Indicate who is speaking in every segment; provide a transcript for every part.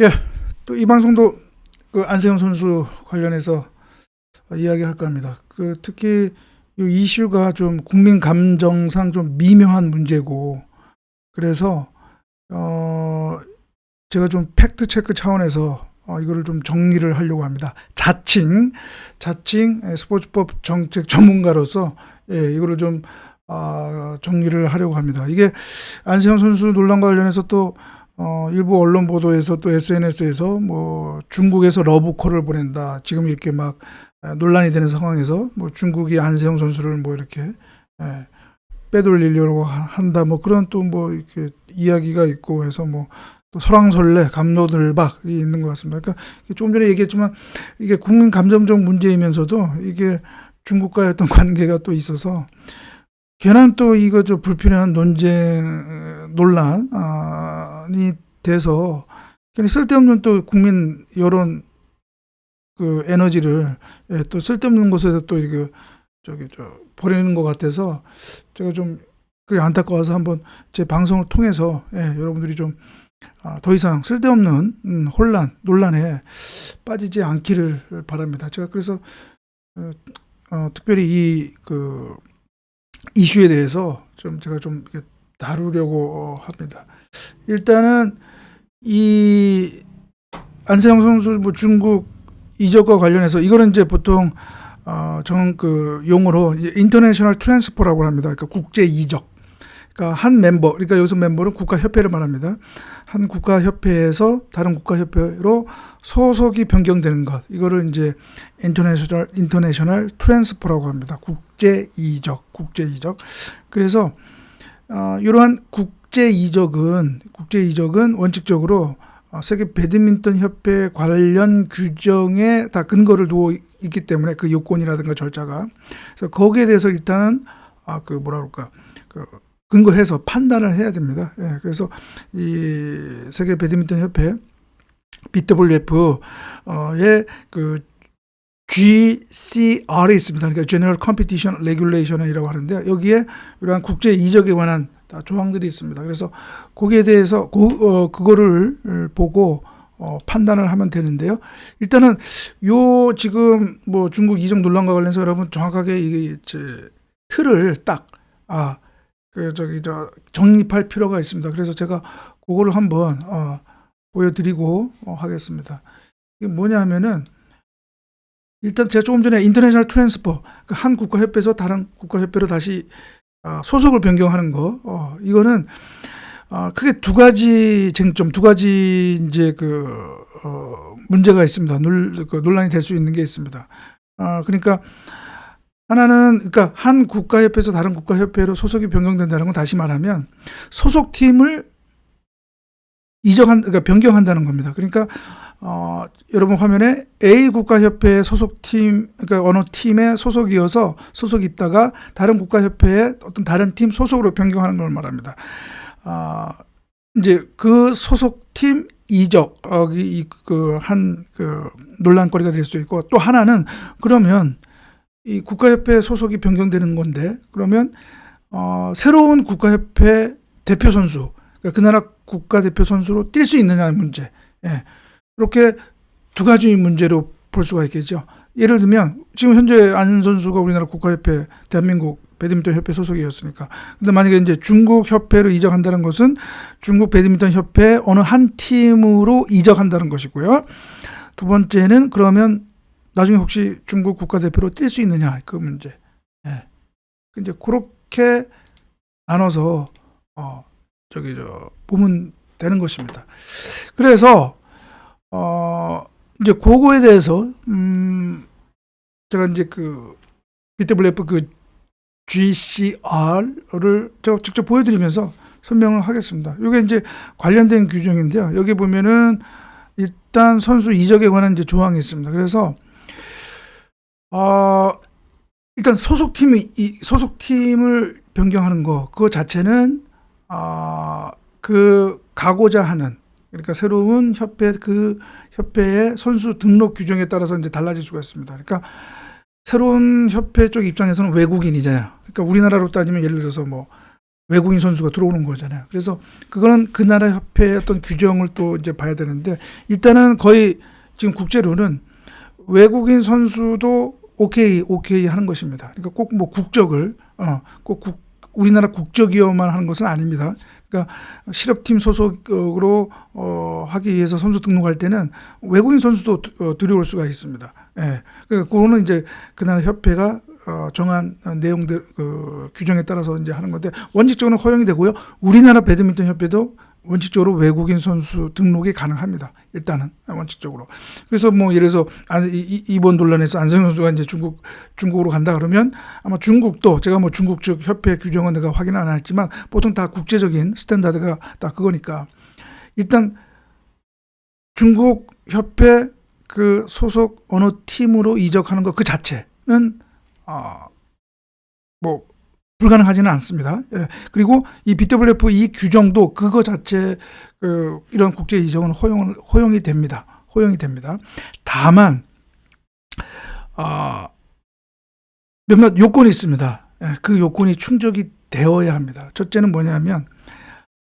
Speaker 1: 예, 또 이 방송도 그 안세영 선수 관련해서 이야기할까 합니다. 그 특히 이 이슈가 좀 국민 감정상 좀 미묘한 문제고 그래서 어 제가 좀 팩트 체크 차원에서 어 이거를 좀 정리를 하려고 합니다. 자칭 자칭 예, 스포츠법 정책 전문가로서 예, 이거를 좀 아, 정리를 하려고 합니다. 이게 안세영 선수 논란과 관련해서 또 어, 일부 언론 보도에서 또 SNS에서 뭐 중국에서 러브콜을 보낸다. 지금 이렇게 막 아, 논란이 되는 상황에서 뭐 중국이 안세영 선수를 뭐 이렇게 예, 빼돌리려고 하- 한다. 뭐 그런 또 뭐 이렇게 이야기가 있고 해서 뭐 또 설왕설래 감로들박이 있는 것 같습니다. 그러니까 조금 전에 얘기했지만 이게 국민 감정적 문제이면서도 이게 중국과의 어떤 관계가 또 있어서 괜한 또 이거 저 불필요한 논쟁 어, 논란이 돼서 괜히 쓸데없는 또 국민 여론 그 에너지를 예, 또 쓸데없는 곳에서 또 이게 저기 저 버리는 것 같아서 제가 좀 그게 안타까워서 한번 제 방송을 통해서 예, 여러분들이 좀 아, 더 이상 쓸데없는 음, 혼란 논란에 빠지지 않기를 바랍니다. 제가 그래서 어, 어, 특별히 이그 이슈에 대해서 좀 제가 좀 다루려고 합니다. 일단은 이 안세영 선수 뭐 중국 이적과 관련해서 이거는 이제 보통 어, 정그 용어로 인터내셔널 트랜스퍼라고 합니다. 그러니까 국제 이적. 그러니까 한 멤버, 그러니까 여기서 멤버는 국가협회를 말합니다. 한 국가협회에서 다른 국가협회로 소속이 변경되는 것. 이거를 이제 인터내셔널 인터내셔널 트랜스퍼라고 합니다. 국제 이적, 국제 이적. 그래서 어, 이러한 국제 이적은 국제 이적은 원칙적으로 어, 세계 배드민턴 협회 관련 규정에 다 근거를 두고 있기 때문에 그 요건이라든가 절차가 그래서 거기에 대해서 일단은 아 그 뭐라 그럴까 그 근거해서 판단을 해야 됩니다. 예, 그래서 이 세계 배드민턴 협회 BWF의 그 GCR이 있습니다. 그러니까 General Competition Regulation이라고 하는데 여기에 이러한 국제 이적에 관한 다 조항들이 있습니다. 그래서 거기에 대해서 고, 어, 그거를 보고 어, 판단을 하면 되는데요. 일단은 요 지금 뭐 중국 이적 논란과 관련해서 여러분 정확하게 이제 틀을 딱 아, 그 저기 저 정립할 필요가 있습니다. 그래서 제가 그거를 한번 어, 보여드리고 어, 하겠습니다. 이게 뭐냐면은 일단 제가 조금 전에 인터내셔널 트랜스퍼 그한 국가 협회에서 다른 국가 협회로 다시 아, 소속을 변경하는 거 어, 이거는 아, 크게 두 가지 쟁점, 두 가지 이제 그 어, 문제가 있습니다. 논, 그 논란이 될 수 있는 게 있습니다. 아, 그러니까 하나는 그러니까 한 국가협회에서 다른 국가협회로 소속이 변경된다는 건 다시 말하면 소속 팀을 이적한 그러니까 변경한다는 겁니다. 그러니까 어, 여러분 화면에 A 국가협회 소속팀, 그러니까 어느 팀에 소속이어서 소속이 있다가 다른 국가협회에 어떤 다른 팀 소속으로 변경하는 걸 말합니다. 아, 이제 그 소속팀 이적이 그 한 그 논란거리가 될 수 있고 또 하나는 그러면 이 국가협회 소속이 변경되는 건데 그러면 어, 새로운 국가협회 대표 선수, 그러니까 그 나라 국가 대표 선수로 뛸 수 있느냐는 문제. 예. 이렇게 두 가지 문제로 볼 수가 있겠죠. 예를 들면 지금 현재 안 선수가 우리나라 국가협회 대한민국 배드민턴 협회 소속이었으니까. 근데 만약에 이제 중국 협회로 이적한다는 것은 중국 배드민턴 협회 어느 한 팀으로 이적한다는 것이고요. 두 번째는 그러면 나중에 혹시 중국 국가대표로 뛸 수 있느냐 그 문제. 예. 이제 그렇게 나눠서 어 저기 저 보면 되는 것입니다. 그래서 어 이제 그거에 대해서 음 제가 이제 그 BWF 그 GCR을 제가 직접 보여드리면서 설명을 하겠습니다. 이게 이제 관련된 규정인데요. 여기 보면은 일단 선수 이적에 관한 이제 조항이 있습니다. 그래서 어 일단 소속팀이 이 소속팀을 변경하는 거 그거 자체는 아그 가고자 하는 그러니까 새로운 협회 그 협회의 선수 등록 규정에 따라서 이제 달라질 수가 있습니다. 그러니까 새로운 협회 쪽 입장에서는 외국인이잖아요. 그러니까 우리나라로 따지면 예를 들어서 뭐 외국인 선수가 들어오는 거잖아요. 그래서 그거는 그 나라 협회의 어떤 규정을 또 이제 봐야 되는데 일단은 거의 지금 국제로는 외국인 선수도 오케이 오케이 하는 것입니다. 그러니까 꼭 뭐 국적을 어 꼭 국, 우리나라 국적이어만 하는 것은 아닙니다. 그러니까 실업팀 소속으로 어, 하기 위해서 선수 등록할 때는 외국인 선수도 어, 들여올 수가 있습니다. 예. 그러니까 그거는 이제 그 나라 협회가 어, 정한 내용들 그 규정에 따라서 이제 하는 건데 원칙적으로 허용이 되고요. 우리나라 배드민턴 협회도 원칙적으로 외국인 선수 등록이 가능합니다. 일단은 원칙적으로. 그래서 뭐 예를 들어서 이번 논란에서 안성현 선수가 이제 중국 중국으로 간다 그러면 아마 중국도 제가 뭐 중국 측 협회 규정은 내가 확인 안 했지만 보통 다 국제적인 스탠다드가 다 그거니까 일단 중국 협회 그 소속 어느 팀으로 이적하는 것 그 자체는 아뭐 불가능하지는 않습니다. 예. 그리고 이 BWF 이 규정도 그거 자체 그 이런 국제 이적은 허용 허용이 됩니다. 허용이 됩니다. 다만 아 몇몇 요건이 있습니다. 예, 그 요건이 충족이 되어야 합니다. 첫째는 뭐냐면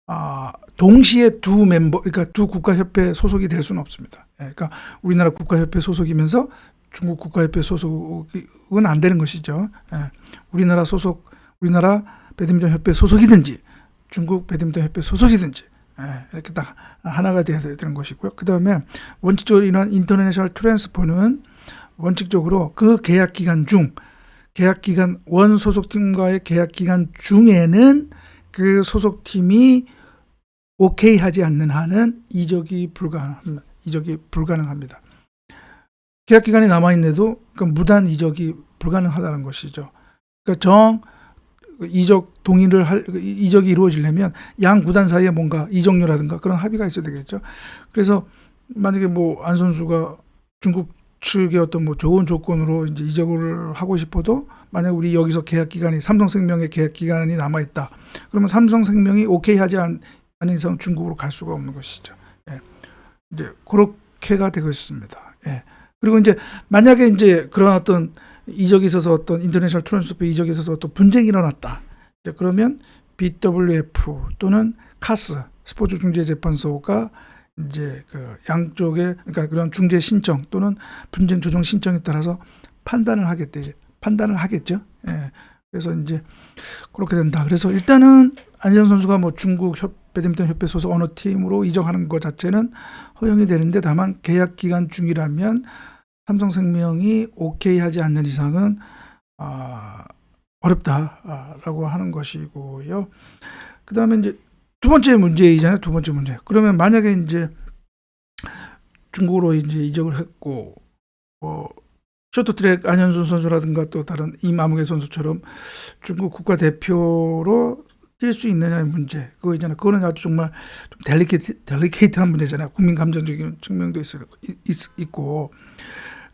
Speaker 1: 아 동시에 두 멤버 그러니까 두 국가협회 소속이 될 수는 없습니다. 예, 그러니까 우리나라 국가협회 소속이면서 중국 국가협회 소속은 안 되는 것이죠. 예, 우리나라 소속 우리나라 배드민턴 협회 소속이든지 중국 배드민턴 협회 소속이든지 예, 이렇게 딱 하나가 돼야 되는 것이고요. 그 다음에 원칙적으로 이런 인터내셔널 트랜스포는 원칙적으로 그 계약 기간 중 계약 기간 원 소속팀과의 계약 기간 중에는 그 소속팀이 오케이 하지 않는 한은 이적이 불가능 이적이 불가능합니다. 계약 기간이 남아 있는데도 그러니까 무단 이적이 불가능하다는 것이죠. 그러니까 정 이적 동의를 할 이적이 이루어지려면 양 구단 사이에 뭔가 이적료라든가 그런 합의가 있어야 되겠죠. 그래서 만약에 뭐 안 선수가 중국 측의 어떤 뭐 좋은 조건으로 이제 이적을 하고 싶어도 만약 우리 여기서 계약 기간이 삼성생명의 계약 기간이 남아 있다. 그러면 삼성생명이 오케이 하지 않, 않은 이상 중국으로 갈 수가 없는 것이죠. 예. 이제 그렇게가 되고 있습니다. 예. 그리고 이제 만약에 이제 그런 어떤 이적이 있어서 어떤 인터내셔널 트랜스퍼 이적이 있어서 어떤 분쟁이 일어났다. 그러면 BWF 또는 카스 스포츠 중재 재판소가 이제 그 양쪽의 그러니까 그런 중재 신청 또는 분쟁 조정 신청에 따라서 판단을 하겠대 판단을 하겠죠. 예. 그래서 이제 그렇게 된다. 그래서 일단은 안정 선수가 뭐 중국 협 배드민턴 협회 소속 어느 팀으로 이적하는 것 자체는 허용이 되는데 다만 계약 기간 중이라면 삼성생명이 오케이 하지 않는 이상은 아, 어렵다라고 하는 것이고요. 그 다음에 이제 두 번째 문제이잖아요. 두 번째 문제. 그러면 만약에 이제 중국으로 이제 이적을 했고, 뭐, 쇼트트랙 안현준 선수라든가 또 다른 이마무개 선수처럼 중국 국가대표로 뛸 수 있느냐의 문제. 그거 있잖아요. 그거는 아주 정말 좀 델리케이트, 델리케이트한 문제잖아요. 국민 감정적인 측면도 있, 있, 있고.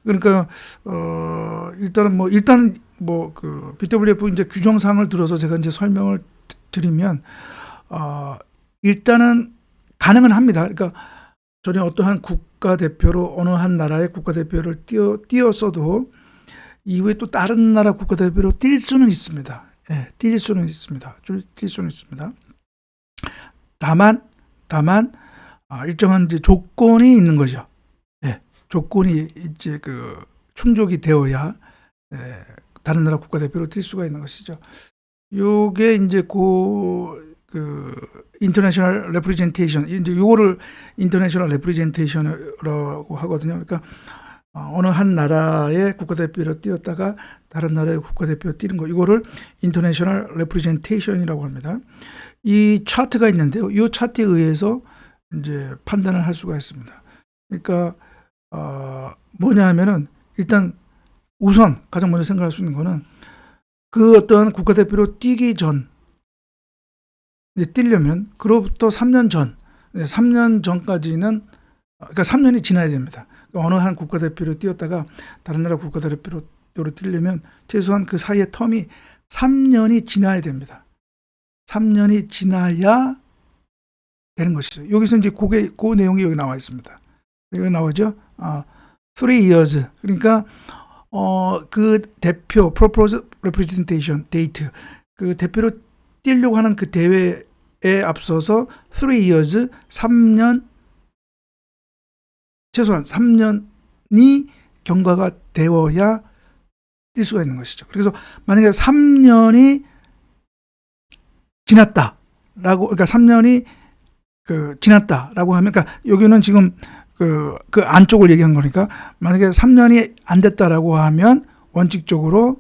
Speaker 1: 그러니까, 어, 일단은 뭐, 일단 뭐, 그, BWF 이제 규정사항을 들어서 제가 이제 설명을 드리면, 어, 일단은 가능은 합니다. 그러니까 전혀 어떠한 국가 대표로 어느 한 나라의 국가 대표를 띄어, 띄었어도 이후에 또 다른 나라 국가 대표로 뛸 수는 있습니다. 예, 뛸 수는 있습니다. 뛸- 뛸 수는 있습니다. 다만, 다만, 아, 일정한 이제 조건이 있는 거죠. 예, 조건이 이제 그 충족이 되어야 예, 다른 나라 국가대표로 뛸 수가 있는 것이죠. 요게 이제 그, 그, 인터내셔널 레프리젠테이션, 이제 요거를 인터내셔널 레프리젠테이션이라고 하거든요. 그러니까 어, 어느 한 나라의 국가대표로 뛰었다가 다른 나라의 국가대표로 뛰는 거, 이거를 인터내셔널 레프리젠테이션이라고 합니다. 이 차트가 있는데요. 이 차트에 의해서 이제 판단을 할 수가 있습니다. 그러니까, 어, 뭐냐 하면은 일단 우선 가장 먼저 생각할 수 있는 거는 그 어떤 국가대표로 뛰기 전, 이제 뛰려면 그로부터 3년 전, 3년 전까지는 그러니까 3년이 지나야 됩니다. 어느 한 국가대표로 뛰었다가 다른 나라 국가대표로 뛰려면 최소한 그 사이의 텀이 3년이 지나야 됩니다. 3년이 지나야 되는 것이죠. 여기서 이제 그게 그 내용이 여기 나와 있습니다. 여기 나오죠. 아, three years. 그러니까 어, 그 대표 proposed representation date 그 대표로 뛰려고 하는 그 대회에 앞서서 3 years 3년 최소한 3년이 경과가 되어야 뛸 수가 있는 것이죠. 그래서 만약에 3년이 지났다라고 그러니까 3년이 그 지났다라고 하면 그러니까 여기는 지금 그, 그 안쪽을 얘기한 거니까 만약에 3년이 안 됐다라고 하면 원칙적으로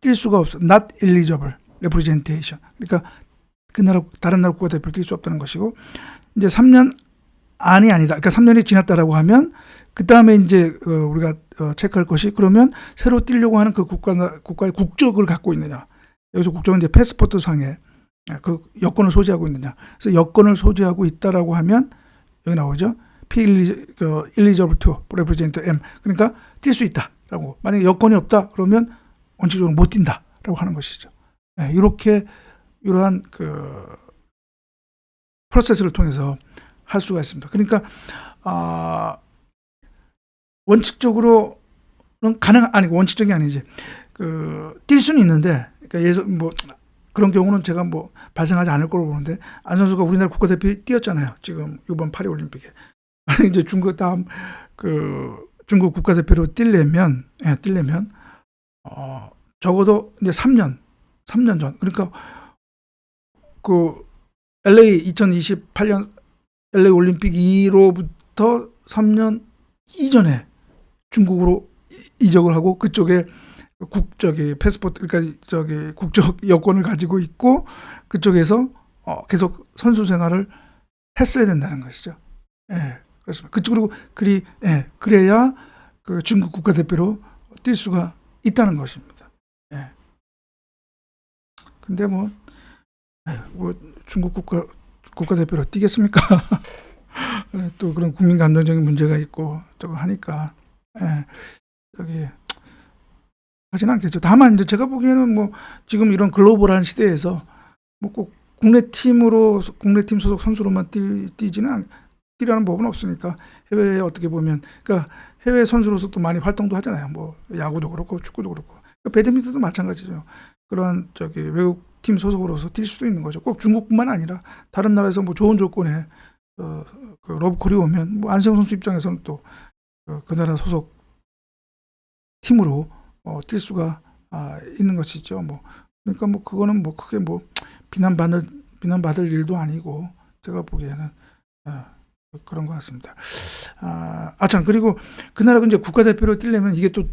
Speaker 1: 뛸 수가 없어. not eligible representation. 그러니까 그 나라 다른 나라 국가대표를 뛸 수 없다는 것이고 이제 3년 안이 아니다. 그러니까 3년이 지났다라고 하면 그 다음에 이제 어, 우리가 어, 체크할 것이 그러면 새로 뛰려고 하는 그 국가 국가의 국적을 갖고 있느냐. 여기서 국적은 이제 패스포트 상에 그 여권을 소지하고 있느냐. 그래서 여권을 소지하고 있다라고 하면 여기 나오죠. P eligible to represent M. 그러니까 뛸 수 있다라고. 만약에 여건이 없다 그러면 원칙적으로 못 뛴다라고 하는 것이죠. 네, 이렇게 이러한 그 프로세스를 통해서 할 수가 있습니다. 그러니까 아 원칙적으로는 가능 아니 원칙적이 아니지 그 뛸 수는 있는데 그러니까 예서 뭐 그런 경우는 제가 뭐 발생하지 않을 거로 보는데 안 선수가 우리나라 국가대표에 뛰었잖아요. 지금 이번 파리 올림픽에 이제 중국 다음 그 중국 국가대표로 뛰려면 예, 뛰려면 어 적어도 이제 3년 3년 전 그러니까 그 LA 2028년 LA 올림픽 이로부터 3년 이전에 중국으로 이- 이적을 하고 그쪽에 국적이 패스포트 그러니까 저기 국적 여권을 가지고 있고 그쪽에서 어, 계속 선수 생활을 했어야 된다는 것이죠. 예. 그렇습니다. 그쪽으로 그리 예, 그래야 그 중국 국가대표로 뛸 수가 있다는 것입니다. 예. 근데 뭐, 에휴, 뭐 중국 국가 국가대표로 뛰겠습니까? 예, 또 그런 국민 감정적인 문제가 있고 저거 하니까 예, 저기 하진 않겠죠. 다만 이제 제가 보기에는 뭐 지금 이런 글로벌한 시대에서 뭐 꼭 국내 팀으로 국내 팀 소속 선수로만 뛰, 뛰지는 않, 뛰라는 법은 없으니까 해외에 어떻게 보면 그러니까 해외 선수로서 또 많이 활동도 하잖아요. 뭐 야구도 그렇고 축구도 그렇고 그러니까 배드민턴도 마찬가지죠. 그런 저기 외국 팀 소속으로서 뛸 수도 있는 거죠. 꼭 중국뿐만 아니라 다른 나라에서 뭐 좋은 조건에 어, 그 러브콜이 오면 뭐 안세영 선수 입장에서는 또그 나라 소속 팀으로 어, 뛸 수가 아, 있는 것이죠. 뭐 그러니까 뭐 그거는 뭐 크게 뭐 비난받을 비난받을 일도 아니고 제가 보기에는 아, 그런 것 같습니다. 아, 아 참 그리고 그 나라가 이제 국가대표로 뛰려면 이게 또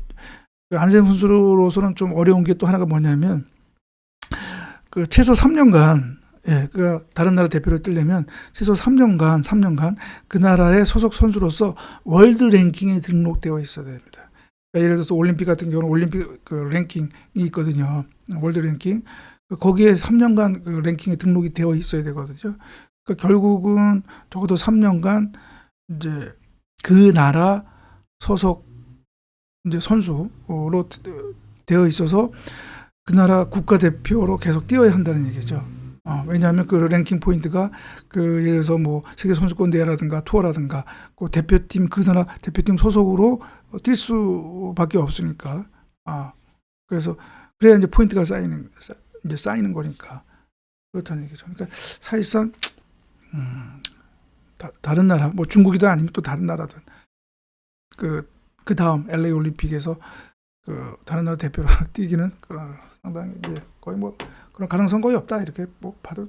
Speaker 1: 안세영 선수로서는 좀 어려운 게 또 하나가 뭐냐면 그 최소 3년간 예, 그 다른 나라 대표로 뛰려면 최소 3년간 3년간 그 나라의 소속 선수로서 월드 랭킹에 등록되어 있어야 됩니다. 그러니까 예를 들어서 올림픽 같은 경우는 올림픽 그 랭킹이 있거든요. 월드 랭킹. 거기에 3년간 그 랭킹에 등록이 되어 있어야 되거든요. 그러니까 결국은 적어도 3년간 이제 그 나라 소속 이제 선수로 되어 있어서 그 나라 국가대표로 계속 뛰어야 한다는 얘기죠. 어, 왜냐하면 그 랭킹 포인트가 그 예를 들어서 뭐 세계 선수권 대회라든가 투어라든가 그 대표팀 그 나라 대표팀 소속으로 뛸 수밖에 없으니까 아 그래서 그래야 이제 포인트가 쌓이는 쌓- 이제 쌓이는 거니까 그렇다는 얘기죠. 그러니까 사실상 음, 다, 다른 나라 뭐 중국이든 아니면 또 다른 나라든. 그 그 다음 LA 올림픽에서 그 다른 나라 대표로 뛰기는 그 상당히 이제 거의 뭐 그런 가능성 거의 없다. 이렇게 뭐 봐도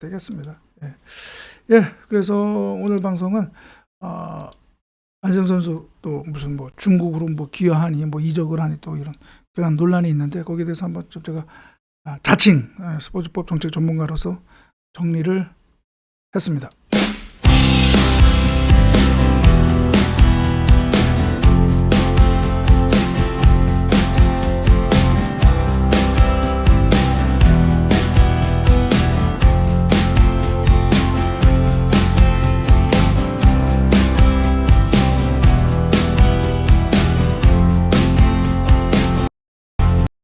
Speaker 1: 되겠습니다. 예, 예 그래서 오늘 방송은 어, 안세영 선수 또 무슨 뭐 중국으로 뭐 기여하니 뭐 이적을 하니 또 이런 그런 논란이 있는데 거기에 대해서 한번 좀 제가 아, 자칭 아, 스포츠법 정책 전문가로서 정리를 했습니다.